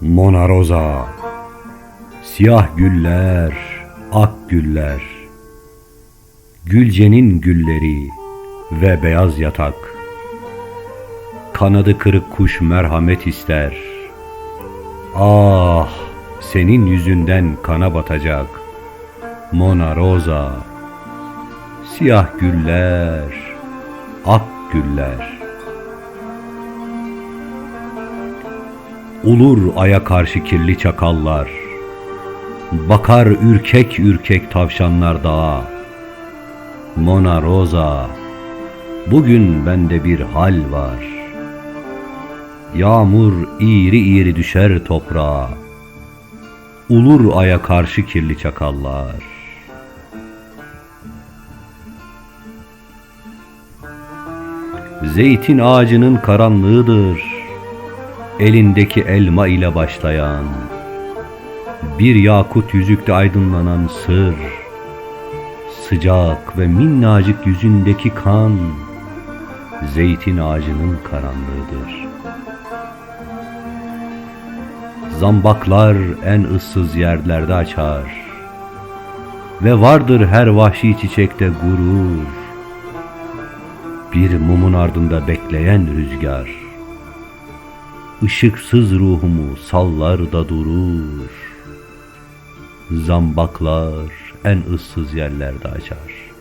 Mona Rosa Siyah güller, ak güller Gülcenin gülleri ve beyaz yatak. Kanadı kırık kuş merhamet ister. Ah senin yüzünden kana batacak. Mona Rosa Siyah güller, ak güller. Ulur aya karşı kirli çakallar. Bakar ürkek ürkek tavşanlar dağa. Mona Rosa Bugün bende bir hal var. Yağmur iğri iğri düşer toprağa. Ulur aya karşı kirli çakallar Zeytin ağacının karanlığıdır elindeki elma ile başlayan, bir yakut yüzükte aydınlanan sır, sıcak ve minnacık yüzündeki kan, zeytin ağacının karanlığıdır. Zambaklar en ıssız yerlerde açar ve vardır her vahşi çiçekte gurur, bir mumun ardında bekleyen rüzgar ışıksız ruhumu sallar da durur. Zambaklar en ıssız yerlerde açar.